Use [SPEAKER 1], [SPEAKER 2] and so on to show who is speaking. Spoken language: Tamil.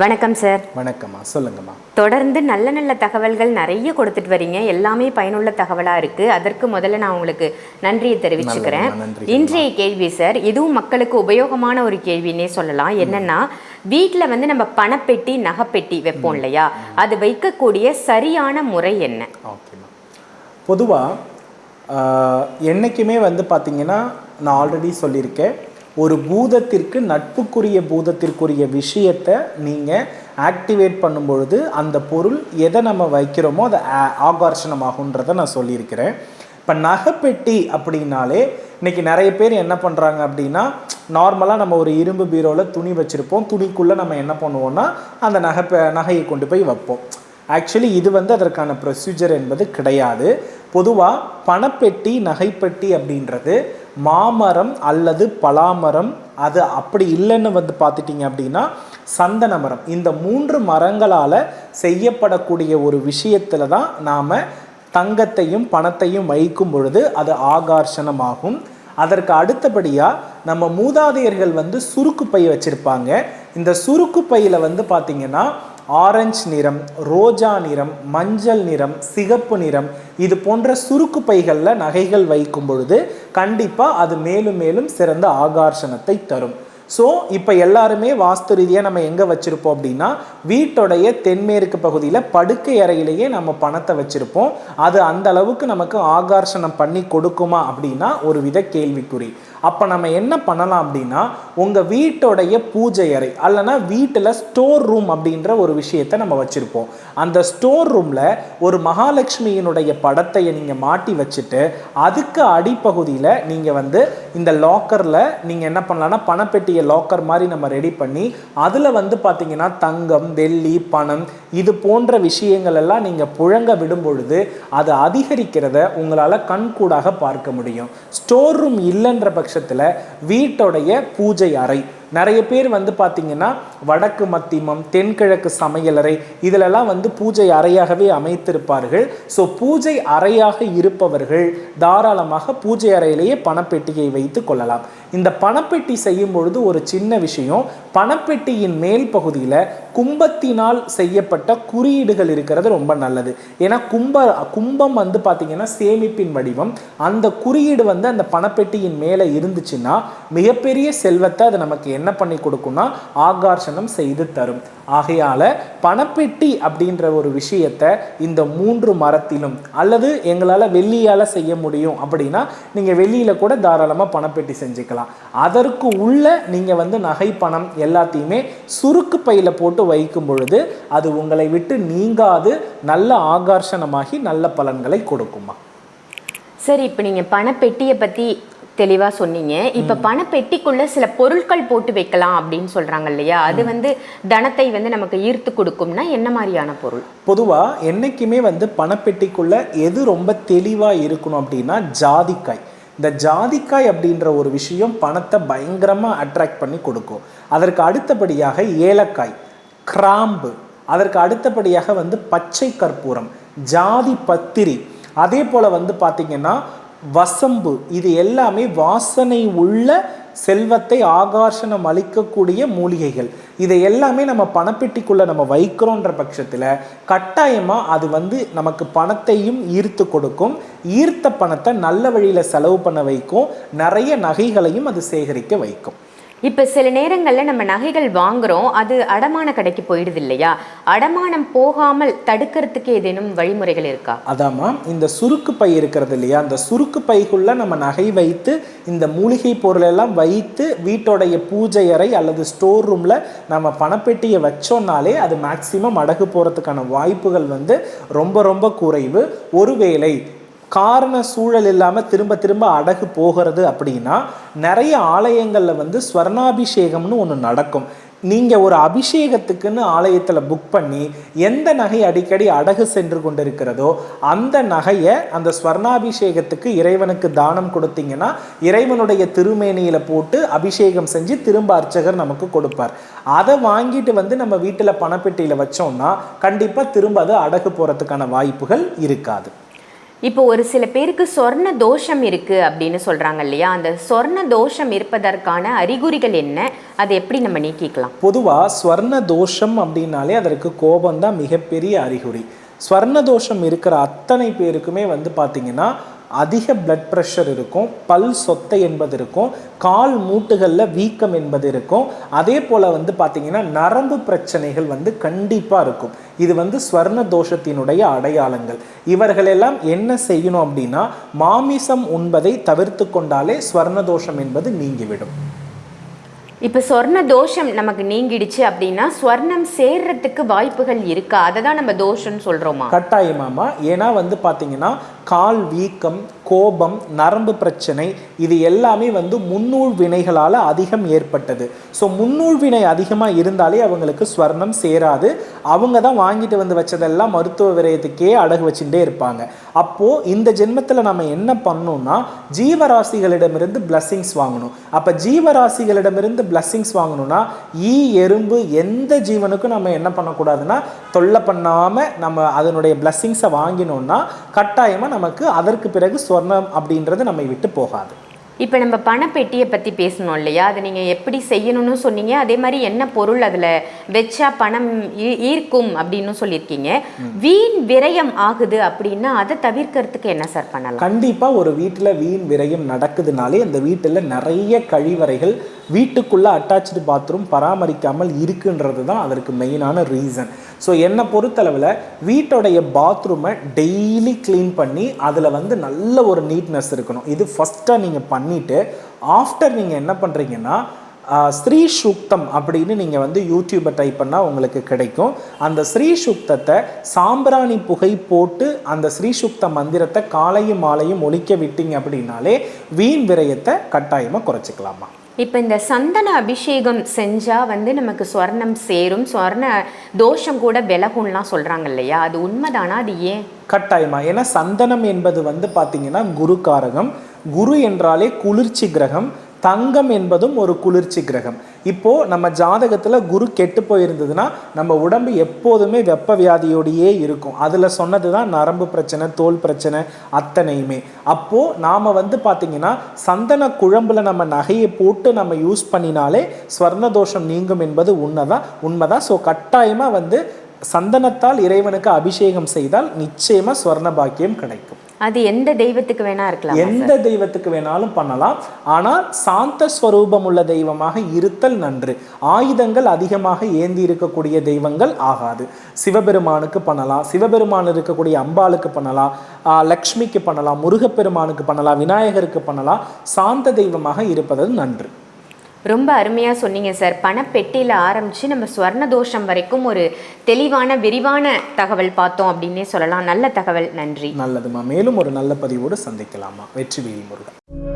[SPEAKER 1] வணக்கம் சார்
[SPEAKER 2] வணக்கம்மா. சொல்லுங்கம்மா.
[SPEAKER 1] தொடர்ந்து நல்ல நல்ல தகவல்கள் நிறைய கொடுத்துட்டு வரீங்க. எல்லாமே பயனுள்ள தகவலா இருக்கு. அதற்கு முதல்ல நான் உங்களுக்கு நன்றியை தெரிவிச்சுக்கிறேன். இன்றைய கேள்வி சார் இதுவும் மக்களுக்கு உபயோகமான ஒரு கேள்வின்னே சொல்லலாம். என்னன்னா வீட்டில் வந்து நம்ம பணப்பெட்டி நகைப்பெட்டி வைப்போம் இல்லையா? அது வைக்கக்கூடிய சரியான முறை என்ன?
[SPEAKER 2] ஓகேம்மா. பொதுவாக என்றைக்குமே வந்து பார்த்தீங்கன்னா நான் ஆல்ரெடி சொல்லியிருக்கேன். ஒரு பூதத்திற்கு நட்புக்குரிய பூதத்திற்குரிய விஷயத்தை நீங்கள் ஆக்டிவேட் பண்ணும் பொழுது அந்த பொருள் எதை நம்ம வைக்கிறோமோ அது ஆகர்ஷணமாகுன்றதை நான் சொல்லியிருக்கிறேன். இப்போ நகைப்பெட்டி அப்படின்னாலே இன்னைக்கு நிறைய பேர் என்ன பண்ணுறாங்க அப்படின்னா நார்மலாக நம்ம ஒரு இரும்பு பீரோவில் துணி வச்சுருப்போம். துணிக்குள்ளே நம்ம என்ன பண்ணுவோம்னா அந்த நகை நகையை கொண்டு போய் வைப்போம். ஆக்சுவலி இது வந்து அதற்கான ப்ரொசீஜர் என்பது கிடையாது. பொதுவாக பணப்பெட்டி நகைப்பெட்டி அப்படின்றது மாமரம் அல்லது பலாமரம் அது அப்படி இல்லைன்னு வந்து பார்த்துட்டிங்க அப்படின்னா சந்தன மரம். இந்த மூன்று மரங்களால் செய்யப்படக்கூடிய ஒரு விஷயத்தில் தான் நாம் தங்கத்தையும் பணத்தையும் வைக்கும் பொழுது அது ஆகர்ஷணமாகும். அதற்கு அடுத்தபடியாக நம்ம மூதாதையர்கள் வந்து சுருக்கு பை வச்சுருப்பாங்க. இந்த சுருக்கு பையில் வந்து பார்த்திங்கன்னா ஆரஞ்சு நிறம் ரோஜா நிறம் மஞ்சள் நிறம் சிகப்பு நிறம் இது போன்ற சுருக்கு பைகளில் நகைகள் வைக்கும் பொழுது கண்டிப்பாக அது மேலும் மேலும் சிறந்த ஆகர்ஷணத்தை தரும். ஸோ இப்போ எல்லாருமே வாஸ்து ரீதியாக நம்ம எங்கே வச்சுருப்போம் அப்படின்னா வீட்டோடைய தென்மேற்கு பகுதியில் படுக்கை அறையிலேயே நம்ம பணத்தை வச்சுருப்போம். அது அந்த அளவுக்கு நமக்கு ஆகர்ஷணம் பண்ணி கொடுக்குமா அப்படின்னா ஒரு வித கேள்விக்குறி. அப்போ நம்ம என்ன பண்ணலாம் அப்படின்னா உங்கள் வீட்டோடைய பூஜை அறை அல்லனா வீட்டில் ஸ்டோர் ரூம் அப்படின்ற ஒரு விஷயத்தை நம்ம வச்சுருப்போம். அந்த ஸ்டோர் ரூமில் ஒரு மகாலட்சுமியினுடைய படத்தை நீங்கள் மாட்டி வச்சுட்டு அதுக்கு அடிப்பகுதியில் நீங்கள் வந்து இந்த லாக்கரில் நீங்கள் என்ன பண்ணலாம்னா பணப்பெட்டியை லாக்கர் மாதிரி நம்ம ரெடி பண்ணி அதில் வந்து பார்த்தீங்கன்னா தங்கம் வெள்ளி பணம் இது போன்ற விஷயங்கள் எல்லாம் நீங்கள் புழங்க விடும் பொழுது அது அதிகரிக்கிறத உங்களால் கண்கூடாக பார்க்க முடியும். ஸ்டோர் ரூம் இல்லைன்ற பட்சத்தில் வீட்டோடைய பூஜை அறை நிறைய பேர் வந்து பார்த்திங்கன்னா வடக்கு மத்தியமம் தென்கிழக்கு சமையலறை இதிலெல்லாம் வந்து பூஜை அறையாகவே அமைத்திருப்பார்கள். ஸோ பூஜை அறையாக இருப்பவர்கள் தாராளமாக பூஜை அறையிலேயே பணப்பெட்டியை வைத்து கொள்ளலாம். இந்த பணப்பெட்டி செய்யும் பொழுது ஒரு சின்ன விஷயம் பணப்பெட்டியின் மேல் பகுதியில் கும்பத்தினால் செய்யப்பட்ட குறியீடுகள் இருக்கிறது ரொம்ப நல்லது. ஏன்னா கும்ப கும்பம் வந்து பார்த்திங்கன்னா சேமிப்பின் வடிவம். அந்த குறியீடு வந்து அந்த பணப்பெட்டியின் மேலே இருந்துச்சுன்னா மிகப்பெரிய செல்வத்தை அது நமக்கு என்ன பண்ணி கொடுக்கும்னா ஆகர்ஷணம் செய்து தரும். ஆகையால் பணப்பெட்டி அப்படின்ற ஒரு விஷயத்தை இந்த மூன்று மரத்திலும் அல்லது எங்களால் வெள்ளியால் செய்ய முடியும் அப்படின்னா நீங்கள் வெளியில் கூட தாராளமாக பணப்பெட்டி செஞ்சுக்கலாம். அதற்கு உள்ள நீங்கள் வந்து நகை பணம் எல்லாத்தையுமே சுருக்கு பையில் போட்டு வைக்கும் பொழுது அது உங்களை விட்டு நீங்காது நல்ல ஆகர்ஷணமாகி நல்ல பலன்களை கொடுக்குமா?
[SPEAKER 1] சரி இப்போ நீங்கள் பணப்பெட்டியை பற்றி தெளிவாக சொன்னீங்க. இப்போ பணப்பெட்டிக்குள்ள சில பொருட்கள் போட்டு வைக்கலாம் அப்படின்னு சொல்கிறாங்க இல்லையா? அது வந்து தனத்தை வந்து நமக்கு ஈர்த்து கொடுக்கும்னா என்ன மாதிரியான பொருள்?
[SPEAKER 2] பொதுவாக என்றைக்குமே வந்து பணப்பெட்டிக்குள்ள எது ரொம்ப தெளிவாக இருக்கணும் அப்படின்னா ஜாதிக்காய். இந்த ஜாதிக்காய் அப்படின்ற ஒரு விஷயம் பணத்தை பயங்கரமாக அட்ராக்ட் பண்ணி கொடுக்கும். அதற்கு அடுத்தபடியாக ஏலக்காய் கிராம்பு அதற்கு அடுத்தபடியாக வந்து பச்சை கற்பூரம் ஜாதி பத்திரி. அதே போல் வந்து பார்த்திங்கன்னா வசம்பு இது எல்லாமே வாசனை உள்ள செல்வத்தை ஆகர்ஷணம் அளிக்கக்கூடிய மூலிகைகள். இதை எல்லாமே நம்ம பணப்பெட்டிக்குள்ளே நம்ம வைக்கிறோன்ற பட்சத்தில் கட்டாயமாக அது வந்து நமக்கு பணத்தையும் ஈர்த்து கொடுக்கும். ஈர்த்த பணத்தை நல்ல வழியில் செலவு பண்ண வைக்கும். நிறைய நகைகளையும் அது சேகரிக்க வைக்கும்.
[SPEAKER 1] இப்போ சில நேரங்களில் நம்ம நகைகள் வாங்குறோம் அது அடமான கடைக்கு போயிடுது இல்லையா அடமானம் போகாமல் தடுக்கிறதுக்கு ஏதேனும் வழிமுறைகள் இருக்கா?
[SPEAKER 2] அதாம்மா இந்த சுருக்கு பை இருக்கிறது இல்லையா? அந்த சுருக்கு பைக்குள்ள நம்ம நகை வைத்து இந்த மூலிகை பொருளெல்லாம் வைத்து வீட்டோடைய பூஜை அறை அல்லது ஸ்டோர் ரூமில் நம்ம பணப்பெட்டியை வச்சோம்னாலே அது மேக்சிமம் அடகு போகிறதுக்கான வாய்ப்புகள் வந்து ரொம்ப ரொம்ப குறைவு. ஒருவேளை காரண சூழல் இல்லாமல் திரும்ப திரும்ப அடகு போகிறது அப்படின்னா நிறைய ஆலயங்களில் வந்து ஸ்வர்ணாபிஷேகம்னு ஒன்று நடக்கும். நீங்கள் ஒரு அபிஷேகத்துக்குன்னு ஆலயத்தில் புக் பண்ணி எந்த நகை அடிக்கடி அடகு சென்று கொண்டிருக்கிறதோ அந்த நகையை அந்த ஸ்வர்ணாபிஷேகத்துக்கு இறைவனுக்கு தானம் கொடுத்தீங்கன்னா இறைவனுடைய திருமேனியில் போட்டு அபிஷேகம் செஞ்சு திரும்ப அர்ச்சகர் நமக்கு கொடுப்பார். அதை வாங்கிட்டு வந்து நம்ம வீட்டில் பணப்பெட்டியில் வச்சோம்னா கண்டிப்பாக திரும்ப அது அடகு போகிறதுக்கான வாய்ப்புகள் இருக்காது.
[SPEAKER 1] இப்போ ஒரு சில பேருக்கு சொர்ண தோஷம் இருக்கு அப்படின்னு சொல்றாங்க இல்லையா? அந்த சொர்ண தோஷம் இருப்பதற்கான அறிகுறிகள் என்ன? அதை எப்படி நம்ம நீக்கிக்கலாம்?
[SPEAKER 2] பொதுவாக ஸ்வர்ண தோஷம் அப்படின்னாலே அதற்கு கோபம் தான் மிகப்பெரிய அறிகுறி. ஸ்வர்ண தோஷம் இருக்கிற அத்தனை பேருக்குமே வந்து பார்த்தீங்கன்னா அதிக பிளட் ப்ரெஷர் இருக்கும் பல் சொத்தை என்பது இருக்கும் கால் மூட்டுகளில் வீக்கம் என்பது இருக்கும். அதே போல் வந்து பார்த்தீங்கன்னா நரம்பு பிரச்சனைகள் வந்து கண்டிப்பாக இருக்கும். இது வந்து ஸ்வர்ண தோஷத்தினுடைய அடையாளங்கள். இவர்களெல்லாம் என்ன செய்யணும் அப்படின்னா மாமிசம் உண்பதை தவிர்த்து கொண்டாலே ஸ்வர்ண தோஷம் என்பது நீங்கிவிடும்.
[SPEAKER 1] இப்போ சொர்ண தோஷம் நமக்கு நீங்கிடுச்சு அப்படின்னா ஸ்வர்ணம் சேர்றதுக்கு வாய்ப்புகள் இருக்கா? அதை தான் நம்ம தோஷம்னு சொல்றோமா?
[SPEAKER 2] கட்டாயமாமா ஏன்னா வந்து பார்த்தீங்கன்னா கால் வீக்கம் கோபம் நரம்பு பிரச்சனை இது எல்லாமே வந்து முன்னூல் வினைகளால் அதிகம் ஏற்பட்டது. ஸோ முன்னூழ் வினை அதிகமாக இருந்தாலே அவங்களுக்கு ஸ்வர்ணம் சேராது. அவங்க தான் வாங்கிட்டு வந்து வச்சதெல்லாம் மருத்துவ விரயத்துக்கே அடகு வச்சுட்டே இருப்பாங்க. அப்போது இந்த ஜென்மத்தில் நம்ம என்ன பண்ணோம்னா ஜீவராசிகளிடமிருந்து பிளஸ்ஸிங்ஸ் வாங்கணும். அப்போ ஜீவராசிகளிடமிருந்து பிளஸ்ஸிங்ஸ் வாங்கணும்னா ஈ எறும்பு எந்த ஜீவனுக்கும் நம்ம என்ன பண்ணக்கூடாதுன்னா தொல்லை பண்ணாமல் நம்ம அதனுடைய பிளஸ்ஸிங்ஸை வாங்கினோம்னா கட்டாயமாக நமக்கு அதற்கு பிறகு சொர்ணம் அப்படின்றது நம்மை விட்டு போகாது.
[SPEAKER 1] இப்போ நம்ம பணப்பெட்டியை பற்றி பேசணும் இல்லையா? அதை நீங்கள் எப்படி செய்யணும்னு சொன்னீங்க. அதே மாதிரி என்ன பொருள் அதில் வச்சா பணம் ஈர்க்கும் அப்படின்னு சொல்லியிருக்கீங்க. வீண் விரயம் ஆகுது அப்படின்னா அதை தவிர்க்கறதுக்கு என்ன சார் பண்ணலாம்?
[SPEAKER 2] கண்டிப்பாக ஒரு வீட்டில் வீண் விரயம் நடக்குதுனாலே அந்த வீட்டில் நிறைய கழிவறைகள் வீட்டுக்குள்ளே அட்டாச்சு பாத்ரூம் பராமரிக்காமல் இருக்குன்றது தான் அதற்கு மெயினான ரீசன் ஸோ என்னை பொறுத்தளவில் வீட்டோடைய பாத்ரூமை டெய்லி க்ளீன் பண்ணி அதில் வந்து நல்ல ஒரு நீட்னஸ் இருக்கணும். இது ஃபஸ்ட்டாக நீங்கள் பண்ணிவிட்டு ஆஃப்டர் நீங்கள் என்ன பண்ணுறீங்கன்னா ஸ்ரீ சுக்தம் அப்படின்னு நீங்கள் வந்து யூடியூப்பை டைப் பண்ணால் உங்களுக்கு கிடைக்கும். அந்த ஸ்ரீ சுக்தத்தை சாம்பிராணி புகை போட்டு அந்த ஸ்ரீ சுக்த மந்திரத்தை காலையும் மாலையும் ஒலிக்க விட்டீங்க அப்படின்னாலே வீண் விரயத்தை கட்டாயமாக குறைச்சிக்கலாமா?
[SPEAKER 1] இப்போ இந்த சந்தன அபிஷேகம் செஞ்சா வந்து நமக்கு ஸ்வர்ணம் சேரும். ஸ்வர்ண தோஷம் கூட விலகும்லாம் சொல்றாங்க இல்லையா? அது உண்மைதானா? அது ஏன்?
[SPEAKER 2] கட்டாயமா. ஏன்னா சந்தனம் என்பது வந்து பார்த்தீங்கன்னா குரு காரகம் குரு என்றாலே குளிர்ச்சி கிரகம் தங்கம் என்பதும் ஒரு குளிர்ச்சி கிரகம். இப்போ நம்ம ஜாதகத்துல குரு கெட்டு போயிருந்ததுன்னா நம்ம உடம்பு எப்போதுமே வெப்ப வியாதியோடையே இருக்கும். அதுல சொன்னது தான் நரம்பு பிரச்சனை தோல் பிரச்சனை அத்தனையுமே. அப்போ நாம வந்து பாத்தீங்கன்னா சந்தன குழம்புல நம்ம நகையை போட்டு நம்ம யூஸ் பண்ணினாலே ஸ்வர்ண தோஷம் நீங்கும் என்பது உண்மைதான் உண்மைதான். ஸோ கட்டாயமா வந்து சந்தனத்தால் இறைவனுக்கு அபிஷேகம் செய்தால் நிச்சயமா ஸ்வர்ண பாக்கியம் கிடைக்கும்.
[SPEAKER 1] அது எந்த தெய்வத்துக்கு வேணா இருக்கலாம்
[SPEAKER 2] எந்த தெய்வத்துக்கு வேணாலும் பண்ணலாம். ஆனால் சாந்த ஸ்வரூபம் உள்ள தெய்வமாக இருத்தல் நன்று. ஆயுதங்கள் அதிகமாக ஏந்தி இருக்கக்கூடிய தெய்வங்கள் ஆகாது. சிவபெருமானுக்கு பண்ணலாம். சிவபெருமான் இருக்கக்கூடிய அம்பாளுக்கு பண்ணலாம். லக்ஷ்மிக்கு பண்ணலாம். முருகப்பெருமானுக்கு பண்ணலாம். விநாயகருக்கு பண்ணலாம். சாந்த தெய்வமாக இருப்பது நன்று.
[SPEAKER 1] ரொம்ப அருமையாக சொன்னீங்க சார். பணப்பெட்டியில் ஆரம்பித்து நம்ம ஸ்வர்ண தோஷம் வரைக்கும் ஒரு தெளிவான விரிவான தகவல் பார்த்தோம் அப்படின்னே சொல்லலாம். நல்ல தகவல். நன்றி.
[SPEAKER 2] நல்லதுமா? மேலும் ஒரு நல்ல பதிவோடு சந்திக்கலாமா? வெற்றி வேல் முருகன்.